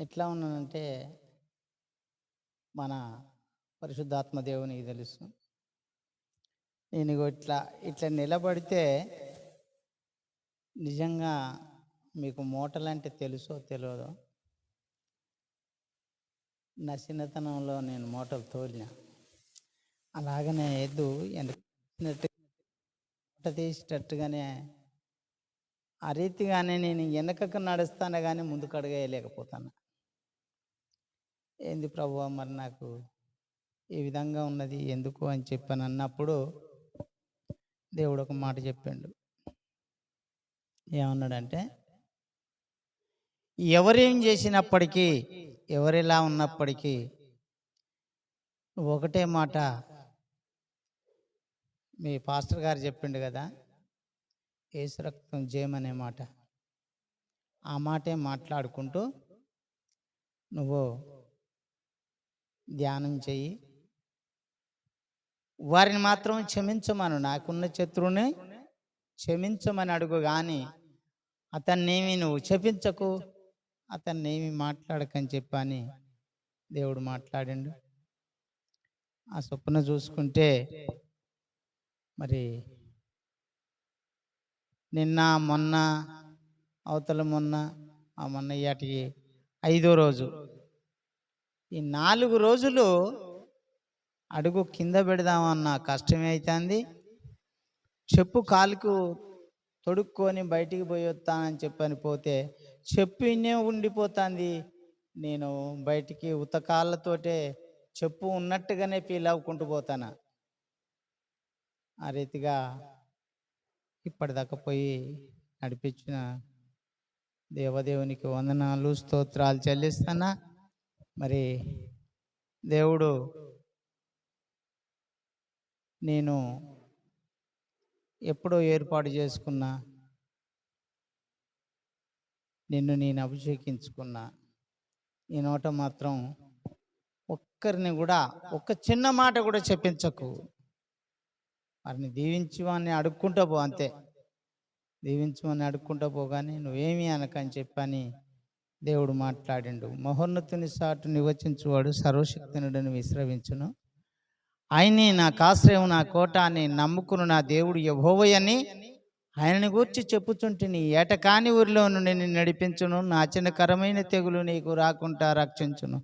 ఎట్లా ఉన్నానంటే మన పరిశుద్ధాత్మ దేవునికి తెలుసు. నేను ఇట్లా ఇట్లా నిలబడితే నిజంగా మీకు మూటలంటే తెలుసో తెలియదో నా చిన్నతనంలో నేను మూటలు తోలిన. అలాగనే ఎద్దు వెనక్కి మూట తీసేటట్టుగానే ఆ రీతిగానే నేను వెనకకు నడుస్తాను కానీ ముందుకు అడగలేకపోతాను ఏంది ప్రభు మరి నాకు ఈ విధంగా ఉన్నది ఎందుకు? అని చెప్పాను అన్నప్పుడు దేవుడు ఒక మాట చెప్పాడు. ఏమన్నాడంటే ఎవరేం చేసినప్పటికీ ఎవరెలా ఉన్నప్పటికీ నువ్వు ఒకటే మాట మీ పాస్టర్ గారు చెప్పిండు కదా ఏసురక్తం జయమనే మాట. ఆ మాటే మాట్లాడుకుంటూ నువ్వు ధ్యానం చెయ్యి వారిని మాత్రం క్షమించమను. నాకున్న శత్రువుని క్షమించమని అడుగు కానీ అతన్నేమి నువ్వు క్షమించకు అతన్నేమి మాట్లాడకని చెప్పని దేవుడు మాట్లాడిండు. ఆ స్వప్న చూసుకుంటే మరి నిన్న మొన్న అవతల మొన్న ఆ మొన్న ఇయాటికి ఐదో రోజు ఈ నాలుగు రోజులు అడుగు కింద పెడదామన్న కష్టమే అవుతుంది చెప్పు కాలుకు తొడుక్కొని బయటికి పోయి వస్తానని చెప్పని పోతే చెప్పు ఇన్నే ఉండిపోతుంది. నేను బయటికి ఉతకాళ్ళతోటే చెప్పు ఉన్నట్టుగానే ఫీల్ అవ్వుకుంటూ పోతాను? ఆ రీతిగా ఇప్పటిదాకా పోయి నడిపించిన దేవదేవునికి వందనాలు స్తోత్రాలు చెల్లిస్తానా? మరి దేవుడు నేను ఎప్పుడో ఏర్పాటు చేసుకున్నా నిన్ను నేను అభిషేకించుకున్నా ఈ నోట మాత్రం ఒక్కరిని కూడా ఒక్క చిన్న మాట కూడా చెప్పించకు. వారిని దీవించమని అడుక్కుంటా పో అంతే. దీవించమని అడుక్కుంటూ పోగానే నువ్వేమి అనకని చెప్పని దేవుడు మాట్లాడిండు. మహోన్నతుని సాటు నివచించువాడు సర్వశక్తినుడని విశ్రవించును. ఆయనే నాకు ఆశ్రయం నా కోట అని నమ్ముకును నా దేవుడు యహోవయని ఆయనని గూర్చి చెప్పుచుంటిని ఏటకాని ఊరిలో నుండి నిన్ను నడిపించును. నాచనకరమైన తెగులు నీకు రాకుండా రక్షించును.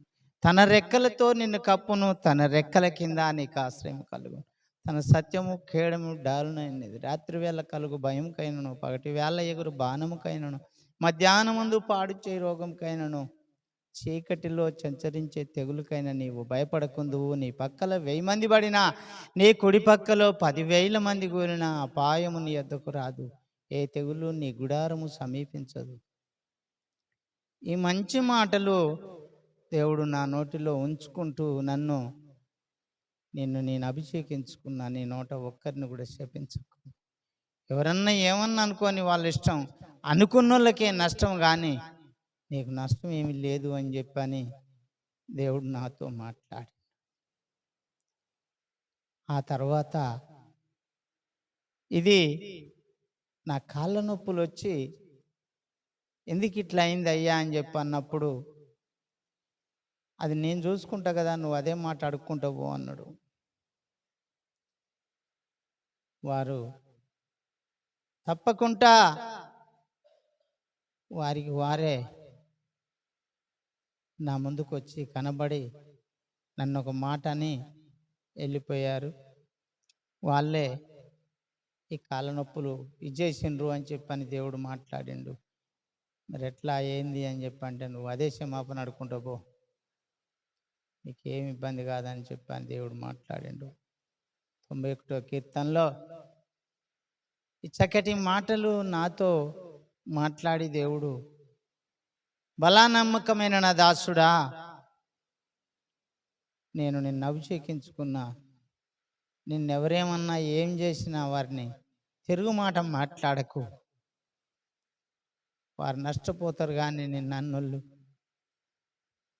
తన రెక్కలతో నిన్ను కప్పును తన రెక్కల కింద నీకు ఆశ్రయం కలుగు తన సత్యము ఖేడము డాలునైనది. రాత్రి వేళ కలుగు భయంకైనను పగటి వేళ ఎగురు బాణముకైనను మధ్యాహ్నమందు పాడు చే రోగంకైనను చీకటిలో సంచరించే తెగులుకైనా నీవు భయపడకుందువు. నీ పక్కల వెయ్యి మంది పడినా నీ కుడి పక్కలో పదివేల మంది కూలిన అపాయము నీ వద్దకు రాదు. ఏ తెగులు నీ గుడారము సమీపించదు. ఈ మంచి మాటలు దేవుడు నా నోటిలో ఉంచుకుంటూ నన్ను నిన్ను నేను అభిషేకించుకున్నా. నీ నోట ఒక్కరిని కూడా శపించకు. ఎవరన్నా ఏమన్నా అనుకోని వాళ్ళ ఇష్టం అనుకున్న వాళ్ళకే నష్టం కానీ నీకు నష్టం ఏమి లేదు అని చెప్పని దేవుడు నాతో మాట్లాడి. ఆ తర్వాత ఇది నా కాళ్ళ నొప్పులు వచ్చి ఎందుకు ఇట్లా అయింది అయ్యా అని చెప్పి అన్నప్పుడు అది నేను చూసుకుంటా కదా నువ్వు అదే మాట అడుక్కుంటావు అన్నాడు. వారు తప్పకుండా. వారికి వారే నా ముందుకు వచ్చి కనబడి నన్ను ఒక మాట అని వెళ్ళిపోయారు. వాళ్ళే ఈ కాళ్ళ ఇచ్చేసిండ్రు అని చెప్పని దేవుడు మాట్లాడిండు. మరి ఎట్లా ఏంది అని చెప్పంటే నువ్వు అదే క్షమాపణ అడుకుంటా పో. నీకేమి ఇబ్బంది కాదని చెప్పని దేవుడు మాట్లాడిండు. తొంభై ఒకటో కీర్తనలో ఈ చక్కటి మాటలు నాతో మాట్లాడి దేవుడు. బలా నమ్మకమైన నా దాసుడా నేను నిన్ను అభిషేకించుకున్నా. నిన్నెవరేమన్నా ఏం చేసినా వారిని తిరుగు మాట మాట్లాడకు. వారు నష్టపోతారు కానీ నిన్న అన్నోళ్ళు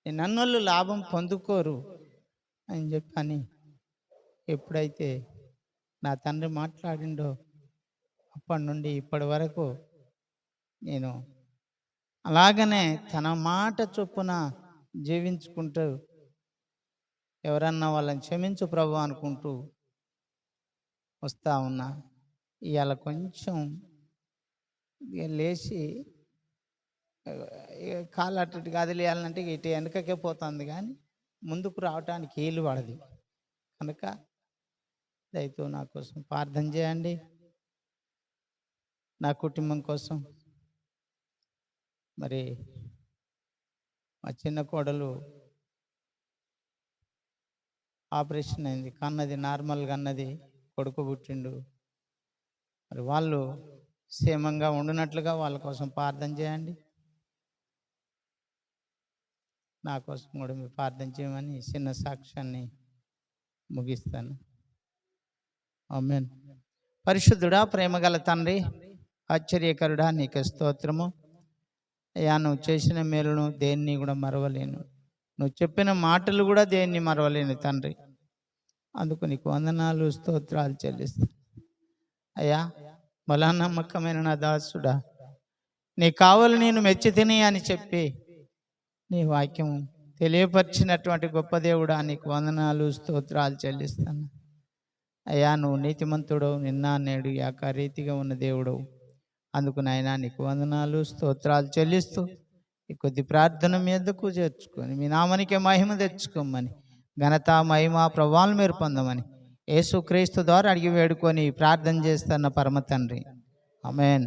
నిన్న అన్నోళ్ళు లాభం పొందుకోరు అని చెప్పని ఎప్పుడైతే నా తండ్రి మాట్లాడిండో అప్పటి నుండి ఇప్పటి వరకు నేను అలాగనే తన మాట చొప్పున జీవించుకుంటూ ఎవరన్నా వాళ్ళని క్షమించు ప్రభు అనుకుంటూ వస్తా ఉన్నా. ఇవాళ కొంచెం లేచి కాలు అటు ఇటు కదిలేయాలంటే ఇటు వెనకకే పోతుంది కానీ ముందుకు రావటానికి వీలు పడదు. కనుక దయతో నా కోసం ప్రార్థన చేయండి. నా కుటుంబం కోసం. మరి మా చిన్న కోడలు ఆపరేషన్ అయింది. కన్నది నార్మల్గా అన్నది కొడుకు పుట్టిండు. మరి వాళ్ళు క్షేమంగా ఉండినట్లుగా వాళ్ళ కోసం ప్రార్థన చేయండి. నా కోసం కూడా మీరు ప్రార్థన చేయమని చిన్న సాక్ష్యాన్ని ముగిస్తాను. ఆమెన్. పరిశుద్ధుడా ప్రేమగల తండ్రి ఆశ్చర్యకరుడా నీకు స్తోత్రము. అయ్యా నువ్వు చేసిన మేలును దేన్ని కూడా మరవలేను. నువ్వు చెప్పిన మాటలు కూడా దేన్ని మరవలేను తండ్రి. అందుకు నీకు వందనాలు స్తోత్రాలు చెల్లిస్తా. అయ్యా బలా నమ్మకమైన నా దాసుడా నీ కావలు నేను మెచ్చి తిని అని చెప్పి నీ వాక్యం తెలియపరిచినటువంటి గొప్ప దేవుడా నీకు వందనాలు స్తోత్రాలు చెల్లిస్తాను. అయ్యా నువ్వు నీతిమంతుడు నిన్న నేడు యాక రీతిగా ఉన్న దేవుడు అందుకు నాయన నీకు వందనాలు స్తోత్రాలు చెల్లిస్తూ ఈ కొద్ది ప్రార్థన మీదకు చేర్చుకొని మీ నామనికే మహిమ తెచ్చుకోమని ఘనత మహిమ ప్రభావాలు మీరు పొందమని యేసు క్రీస్తు ద్వారా అడిగి వేడుకొని ప్రార్థన చేస్తున్న పరమ తండ్రి. అమేన్